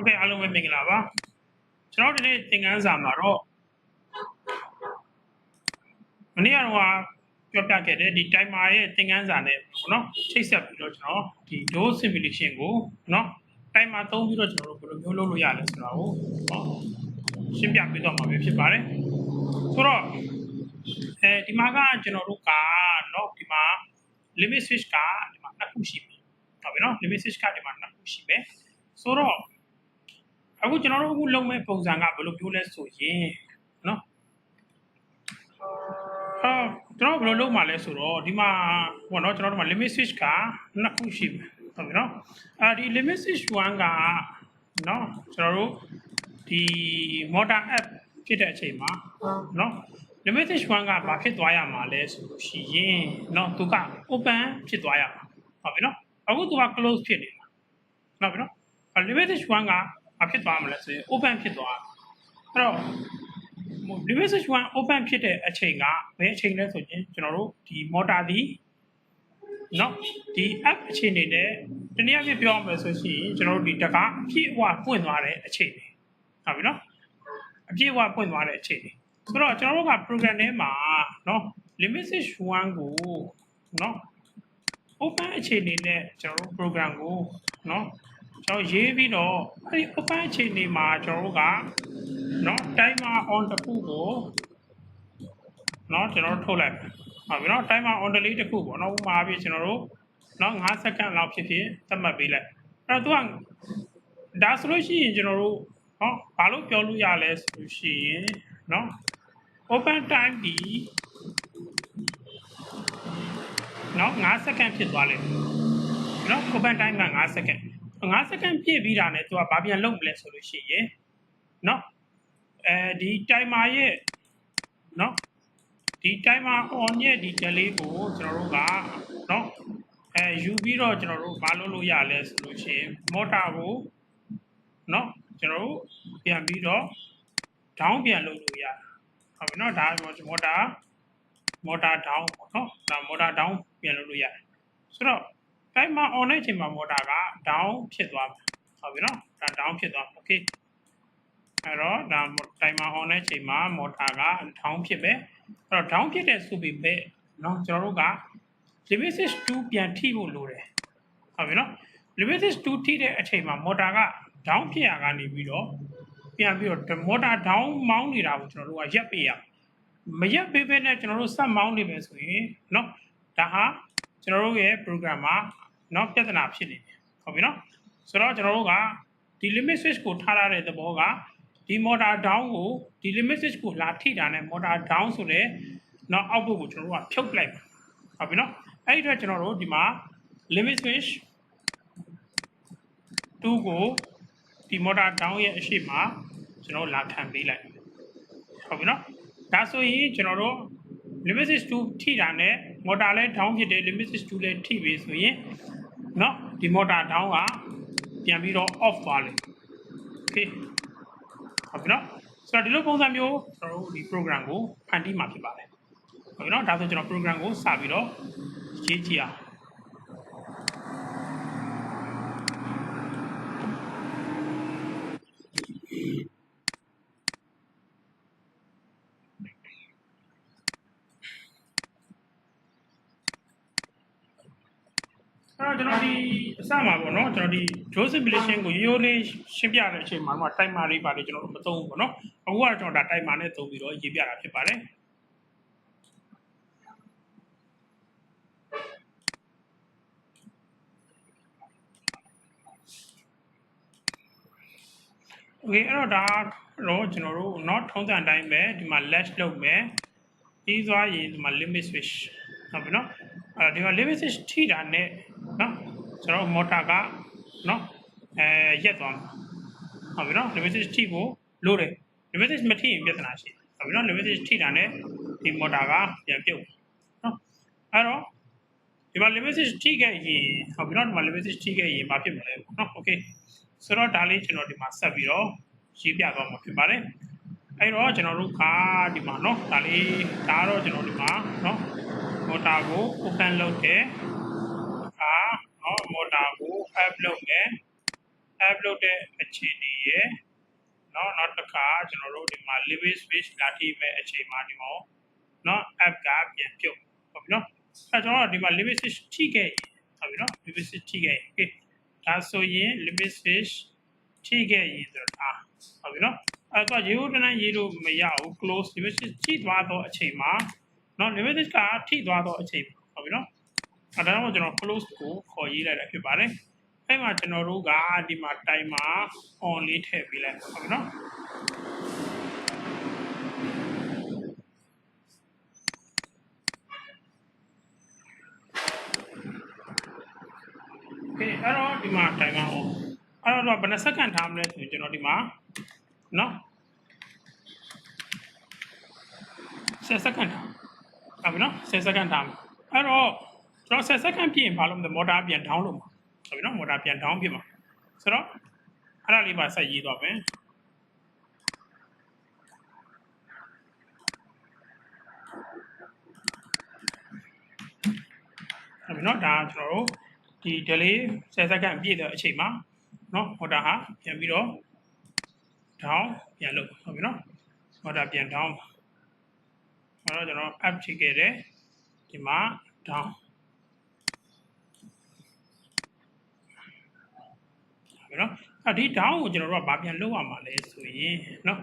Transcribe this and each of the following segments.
ဟုတ်ကဲ့အားလုံးပဲမင်္ဂလာပါကျွန်တော်ဒီနေ့သင်ခန်းစာမှာတော့မနေ့ကတော့ပြောပြခဲ့တဲ့ဒီ timer ရဲ့သင်ခန်းစာနဲ့ပေါ့နော်ချိတ်ဆက်ပြီးတော့ကျွန်တော်ဒီ dose simulation ကိုနော် timer သုံးပြီးတော့ကျွန်တော်တို့ဘယ်လိုမျိုးလုပ်လို့ရလဲဆိုတာကိုနော်ရှင်းပြပေးတော့မှာပဲဖြစ်ပါတယ်ဆိုတော့အဲဒီမှာကကျွန်တော်တို့ကနော်ဒီမှာ limit switch ကဒီမှာနှစ်ခုရှိပြီဟုတ်ပြီနော် limit switch ကဒီမှာနှစ်ခုရှိမယ်ဆိုတော့ အခုကျွန်တော်တို့အခုလုပ်မဲ့ပုံစံကဘယ်လိုပြောလဲဆိုရင်နော်အာကျွန်တော်ဘယ်လိုလုပ်မှာလဲဆိုတော့ဒီမှာဟိုနော်ကျွန်တော်တို့မှာ limit switch ကနှစ်ခုရှိမယ်ဟုတ်ပြီနော်အာဒီ limit switch 1ကနော်ကျွန်တော်တို့ဒီ motor app ဖြစ်တဲ့အချိန်မှာနော် limit switch 1ကဘာဖြစ်သွားရမှာလဲဆိုလို့ရှိရင်နော်သူက open ဖြစ်သွားရမှာဟုတ်ပြီနော်အခုသူက close ဖြစ်နေတာဟုတ်ပြီနော် limited 1က ဘာဖြစ်သွားမလဲဆိုရင် open ဖြစ်သွားအဲ့တော့ WSH1 open ဖြစ်တဲ့အချိန်ကဘယ်အချိန်လဲဆိုရင်ကျွန်တော်တို့ဒီ motor ဒီနော်ဒီ app အခြေအနေနဲ့တနည်းအားဖြင့်ပြောရမယ်ဆိုရှင်ကျွန်တော်တို့ဒီတကားအပြည့်အဝပွင့်သွားတဲ့အချိန်လေးဟုတ်ပြီနော်အပြည့်အဝပွင့်သွားတဲ့အချိန်လေးဆိုတော့ကျွန်တော်တို့က program ထဲမှာနော် limit switch 1ကိုနော် open အခြေအနေနဲ့ကျွန်တော်တို့ program ကိုနော် ကျွန်တော်ရေးပြီးတော့အဲ့ဒီ open အခြေအနေမှာကျွန်တော်တို့ကเนาะ timer on တစ်ခုကိုเนาะကျွန်တော်တို့ထုတ်လိုက်ဟုတ်ပြီเนาะ timer on တစ်လေးတစ်ခုပေါ့เนาะဥပမာအဖြစ်ကျွန်တော်တို့เนาะ5စက္ကန့်လောက်ဖြစ်ဖြစ်သတ်မှတ်ပေးလိုက်အဲ့တော့သူကဒါဆိုလို့ရှိရင်ကျွန်တော်တို့เนาะဘာလို့ပြောလို့ရလဲဆိုလို့ရှိရင်เนาะ open time ဒီနော်9စက္ကန့်ဖြစ်သွားလိမ့်မယ်နော် open time က9စက္ကန့် 9စက္ကန့်ပြည့်ပြီးတာနဲ့သူကဘာပြန်လုပ်မလဲဆိုလို့ရှိရင်နော်အဲဒီ timer ရဲ့နော်ဒီ timer on ရဲ့ဒီ delay ကိုကျွန်တော်တို့ကနော်အဲယူပြီးတော့ကျွန်တော်တို့မလုပ်လို့ရလဲဆိုလို့ရှိရင် motor ကိုနော်ကျွန်တော်တို့ပြန်ပြီးတော့ down ပြန်လုပ်လို့ရတယ်ဟုတ်ပြီနော်ဒါ motor motor down ပေါ့နော်ဒါ motor down ပြန်လုပ်လို့ရတယ်ဆိုတော့ timer on တဲ့အချိန်မှာ motor က down ဖြစ်သွားမှာဟုတ်ပြီနော်ဒါ down ဖြစ်သွားမှာ okay အဲ့တော့ဒါ timer on တဲ့အချိန်မှာ motor က down ဖြစ်ပဲအဲ့တော့ down ဖြစ်တဲ့ဆိုပြီးပဲเนาะကျွန်တော်တို့က limit switch 2ပြန်ထိဖို့လိုတယ်ဟုတ်ပြီနော် limit switch 2ထိတဲ့အချိန်မှာ motor က down ဖြစ်ရကနေပြီးတော့ပြန်ပြီးတော့ motor down မောင်းနေတာကိုကျွန်တော်တို့ကရပ်ပေးရအောင်မရက်ပေးပေးနဲ့ကျွန်တော်တို့ဆက်မောင်းနေမယ်ဆိုရင်เนาะဒါဟာ ကျွန်တော်တို့ရဲ့ program မှာเนาะပြဿနာဖြစ်နေတယ်ဟုတ်ပြီเนาะဆိုတော့ကျွန်တော်တို့ကဒီ limit switch ကိုထားရတဲ့သဘောကဒီ motor down ကိုဒီ limit switch ကိုလာထိတာနဲ့ motor down ဆိုတဲ့เนาะ output ကိုကျွန်တော်တို့ကဖြုတ်လိုက်ဟုတ်ပြီเนาะအဲ့ဒီအတွက်ကျွန်တော်တို့ဒီမှာ limit switch 2ကိုဒီ motor down ရဲ့အရှိမကျွန်တော်လာခံပေးလိုက်ဟုတ်ပြီเนาะဒါဆိုရင်ကျွန်တော်တို့ limit switch 2ထိတာနဲ့ motor လည်း down ဖြစ်တယ် limit switch 2လည်းထိပြီဆိုရင်เนาะဒီ motor down ကပြန်ပြီးတော့ off သွားလိမ့် okay ဟုတ်ပြီเนาะဆိုတော့ဒီလိုပုံစံမျိုးကျွန်တော်တို့ဒီ program ကိုဖန်တီးမှာဖြစ်ပါတယ်ဟုတ်ပြီเนาะဒါဆိုကျွန်တော် program ကိုစပြီးတော့ရေးကြည့်အောင် စမှာပေါ့နော်ကျွန်တော်ဒီ draw simulation ကိုရိုးရိုးလေးရှင်းပြတဲ့အချိန်မှာတော့ timer လေးပါတယ်ကျွန်တော်တို့မသုံးဘူးပေါ့နော်အခုကတော့ကျွန်တော်ဒါ timer နဲ့သုံးပြီးတော့ရေးပြတာဖြစ်ပါတယ်โอเคအဲ့တော့ဒါတော့ကျွန်တော်တို့ not ထုံးစံအတိုင်းပဲဒီမှာ latch လုပ်မယ်ပြီးသွားရင်ဒီမှာ limit switch ဟုတ်ပြီနော်အဲ့တော့ဒီမှာ limit switch ထိတာနဲ့နော် ကျွန်တော် motor ကနော်အဲရက်သွားမှာဟုတ်ပြီနော် limit switch ထိဖို့လိုတယ် limit switch မထိရင်ပြဿနာရှိတယ်ဟုတ်ပြီနော် limit switch ထိတာနဲ့ဒီ motor ကပြန်ပြုတ်နော်အဲ့တော့ဒီမှာ limit switch ထိခဲ့ရင်ဟုတ်ပြီနော်ဒီမှာ limit switch ထိခဲ့ရင်မဖြစ်မလဲပေါ့နော် okay ဆိုတော့ဒါလေးကျွန်တော်ဒီမှာဆက်ပြီးတော့ရေးပြသွားမှာဖြစ်ပါတယ်အဲ့တော့ကျွန်တော်တို့ကဒီမှာเนาะဒါလေးဒါတော့ကျွန်တော်ဒီမှာเนาะ motor ကို open လုပ်တယ် upload မယ် upload တဲ့အချိန်ဒီရယ်နော်နောက်တစ်ခါကျွန်တော်တို့ဒီမှာ living space လာထိမဲ့အချိန်မှာဒီမှာနော် app ကပြန်ပြုတ်ဟုတ်ပြီနော်အဲကျွန်တော်ဒီမှာ living space ထိခဲ့ဟုတ်ပြီနော် living space ထိခဲ့ okay ဒါဆိုရင် living space ထိခဲ့ရည်ဆိုတာဟုတ်ပြီနော်အဲတော့ရေဦးတန်းရေလို့မရဘူး close living space ထိသွားတော့အချိန်မှာနော် living space ကထိသွားတော့အချိန်ဟုတ်ပြီနော်အဲဒါကြောင့်ကျွန်တော် close ကိုခေါ်ရေးလိုက်တာဖြစ်ပါတယ် အဲ့မှာကျွန်တော်တို့ကဒီမှာ timer on လေးထည့်ပေးလိုက်ပါဟုတ်ကဲ့နော်ကဲအဲ့တော့ဒီမှာ timer on အဲ့တော့ဘယ်နှစက္ကန့်ထားမလဲဆိုရင်ကျွန်တော်ဒီမှာနော်10စက္ကန့်ထားဟုတ်ပြီနော်10စက္ကန့်ထားအဲ့တော့ကျွန်တော်10စက္ကန့်ပြည့်ရင်ဘာလို့မလဲမော်တာပြန် down လုပ်မှာ ဟုတ်ပြီနော်မော်တာပြန် down ပြမှာဆိုတော့အဲ့ဒါလေးပါဆက်ရေးသွားမယ်ဟုတ်ပြီနော်ဒါကျွန်တော်တို့ဒီ delay 10စက္ကန့်ပြည့်တဲ့အချိန်မှာနော်မော်တာဟာပြန်ပြီးတော့ down ပြန်လုပ်ဟုတ်ပြီနော်မော်တာပြန် down အဲ့တော့ကျွန်တော် up ချိန်ခဲ့တယ်ဒီမှာ down ဟုတ်ပြီနော်အဲ့ဒီ down ကိုကျွန်တော်တို့ကဘာပြန်လုပ်ရမှာလဲဆိုရင်နော်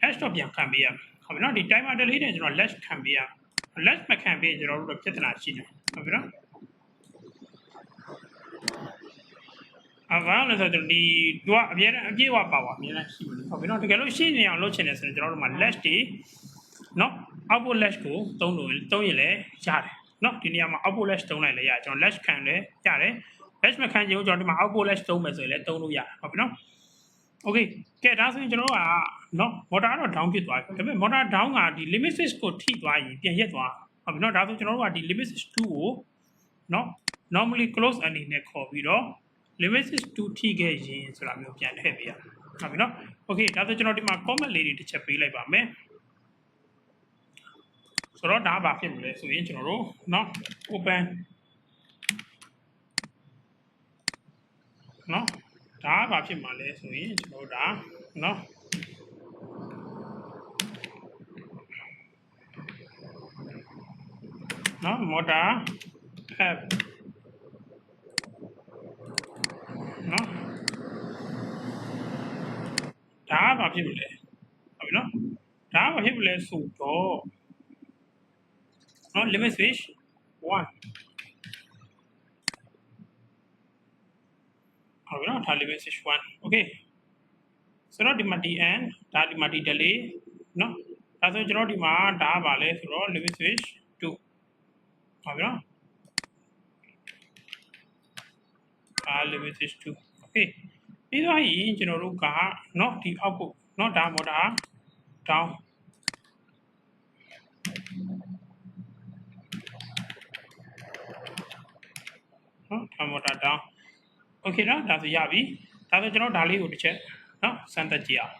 hash တော့ပြန်ခံပေးရမယ်ဟုတ်ပြီနော်ဒီ timer delay နဲ့ကျွန်တော် lash ခံပေးရ lash မခံပေးရင်ကျွန်တော်တို့ပြဿနာရှိတယ်ဟုတ်ပြီနော်အဘာလဲဆိုတော့ဒီသူကအများနဲ့အပြည့်အဝပါပါအများနဲ့ရှိဘူးဟုတ်ပြီနော်တကယ်လို့ရှင်းနေအောင်လုပ်ချင်တယ်ဆိုရင်ကျွန်တော်တို့မှာ lash တွေနော် output lash ကိုသုံးလို့သုံးရင်လည်းရတယ်နော်ဒီနေရာမှာ output lash သုံးလိုက်လည်းရတယ်ကျွန်တော် lash ခံလည်းရတယ် lash မခံချင်ဘူးကျွန်တော်ဒီမှာ output lash သုံးမယ်ဆိုရင်လည်းသုံးလို့ရတယ်ဟုတ်ပြီနော် okay ကဲဒါဆိုရင်ကျွန်တော်တို့ကနော် motor တော့ down ဖြစ်သွားပြီဒါပေမဲ့ motor down ကဒီ limit switch ကိုထိသွားရင်ပြန်ရက်သွားဟုတ်ပြီနော်ဒါဆိုကျွန်တော်တို့ကဒီ limit switch 2ကိုနော် normally close အနေနဲ့ခေါ်ပြီးတော့ limit switch 2ထိခဲ့ရင်ဆိုတာမျိုးပြန်ထည့်ပေးရမယ်ဟုတ်ပြီနော် okay ဒါဆိုကျွန်တော်ဒီမှာ comment လေးတွေတစ်ချက်ပေးလိုက်ပါမယ်ဆိုတော့ဒါဘာဖြစ်မလဲဆိုရင်ကျွန်တော်တို့နော် open နော်ဒါကဘာဖြစ်မှာလဲဆိုရင်ကျွန်တော်တို့ဒါနော်နော် motor app နော်ဒါကဘာဖြစ်မလဲဟုတ်ပြီနော်ဒါကဘာဖြစ်မလဲဆိုတော့နော် limit switch 1 ဟုတ်ပြီနော်ဒါ limit switch 1 okay ဆိုတော့ဒီမှာ DN ဒါဒီမှာ D delay နော်ဒါဆိုကျွန်တော်ဒီမှာဒါပါလဲဆိုတော့ limit switch 2ဟုတ်ပြီနော်ဒါ limit switch 2 okay ပြီးတော့ရင်ကျွန်တော်တို့ကနော်ဒီအောက်ကိုနော်ဒါမော်တာ down နော်ဒါမော်တာ down motor down okay เนาะဒါဆိုရပြီဒါဆိုကျွန်တော်ဒါလေးကိုတစ်ချက်เนาะစမ်းသပ်ကြည့်အောင်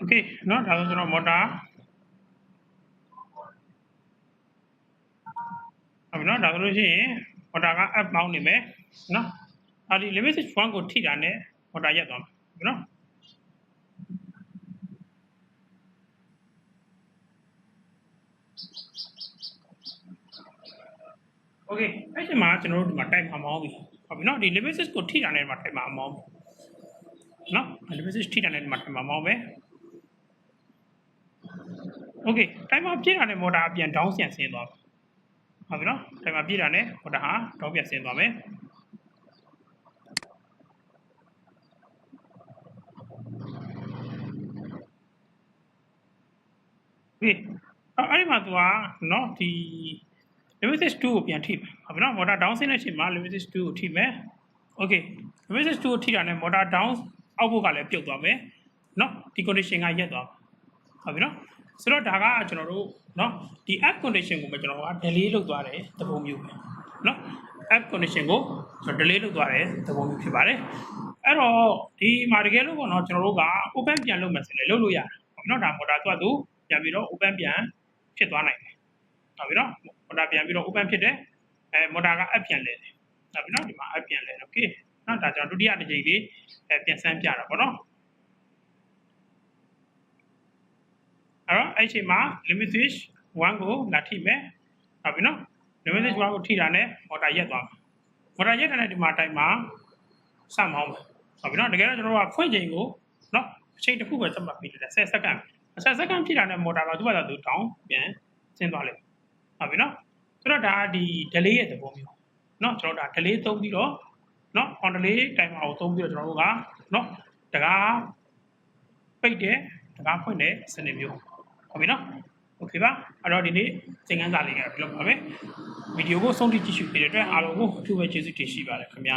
okay เนาะဒါဆိုကျွန်တော် motor ဟုတ် ပြီเนาะဒါဆိုလို့ရှိရင် motor က up ပေါင်းနေမယ်เนาะအာဒီ limit switch 1ကိုထိတာနဲ့ motor ရက်သွားမယ်เนาะ okay အဲ့ဒီမှာကျွန်တော်တို့ဒီမှာ type မှာမောင်းပြီဟုတ်ပြီเนาะဒီ limit switch ကိုထိတာနဲ့ဒီမှာ type မှာမောင်းပြီเนาะ limit switch ထိတာနဲ့ဒီမှာ type မှာမောင်းပဲ okay timer ပြည့်တာနဲ့ motor ပြန် down ဆင်ဆင်းသွားပါ ဟုတ်ပြီနော် timer ပြည့်တာနဲ့ motor ဟာ down ပြန်ဆင်းသွားမယ်ဒီအဲ့ဒီမှာသူကနော်ဒီ limited 2ကိုပြန်ထိမယ်ဟုတ်ပြီနော် motor down ဆင်းတဲ့အချိန်မှာ limited 2ကိုထိမယ် okay limited 2ကိုထိတာနဲ့ motor down အောက်ဘက်ကလည်းပြုတ်သွားမယ်နော်ဒီ condition ကရက်သွားဟုတ်ပြီနော် ဆိုတော့ဒါကကျွန်တော်တို့เนาะဒီ app condition ကိုပဲကျွန်တော်က delay လုပ်သွားတယ်သဘောမျိုးပဲเนาะ app condition ကိုကျွန်တော် delay လုပ်သွားတယ်သဘောမျိုးဖြစ်ပါတယ်အဲ့တော့ဒီမှာတကယ်လို့ပေါ့เนาะကျွန်တော်တို့က open ပြန်လုပ်မယ်ဆိုရင်လည်းလုပ်လို့ရတယ်เนาะဒါ motor သူကသူပြန်ပြီးတော့ open ပြန်ဖြစ်သွားနိုင်တယ်ဟုတ်ပြီเนาะ motor ပြန်ပြီးတော့ open ဖြစ်တယ်အဲ motor က app ပြန်လဲတယ်ဟုတ်ပြီเนาะဒီမှာ app ပြန်လဲ okay เนาะဒါကျွန်တော်ဒုတိယတစ်ကြိမ်လေးအဲပြန်ဆန်းပြတာပေါ့เนาะ အဲ့တော့အဲ့ဒီအချိန်မှာ limit switch 1ကိုလာထိမယ်ဟုတ်ပြီနော် limit switch 1ကိုထိတာနဲ့ motor ရက်သွားမယ် motor ရက်တဲ့ဒီမှာအတိုင်းမှာစမောင်းမယ်ဟုတ်ပြီနော်တကယ်တော့ကျွန်တော်တို့ကဖွင့်ချိန်ကိုနော်အချိန်တစ်ခုပဲသတ်မှတ်ပြီးတယ်10စက္ကန့်10စက္ကန့်ထိတာနဲ့ motor ကသူ့ဘာသာသူတောင်းပြန်ဆင်းသွားလိမ့်မယ်ဟုတ်ပြီနော်ဆိုတော့ဒါကဒီ delay ရဲ့သဘောမျိုးနော်ကျွန်တော်ဒါ delay သုံးပြီးတော့နော် on delay timer ကိုသုံးပြီးတော့ကျွန်တော်တို့ကနော်တကားပိတ်တယ်တကားဖွင့်တယ်စနစ်မျိုး ဟုတ်ပြီနော်โอเคပါအဲ့တော့ဒီနေ့သင်ခန်းစာလေးကပြုလုပ်ပါမယ်ဗီဒီယိုကိုဆုံးထိကြည့်ရှုပေးတဲ့အတွက်အားလုံးကိုအထူးပဲကျေးဇူးတင်ရှိပါတယ်ခင်ဗျာ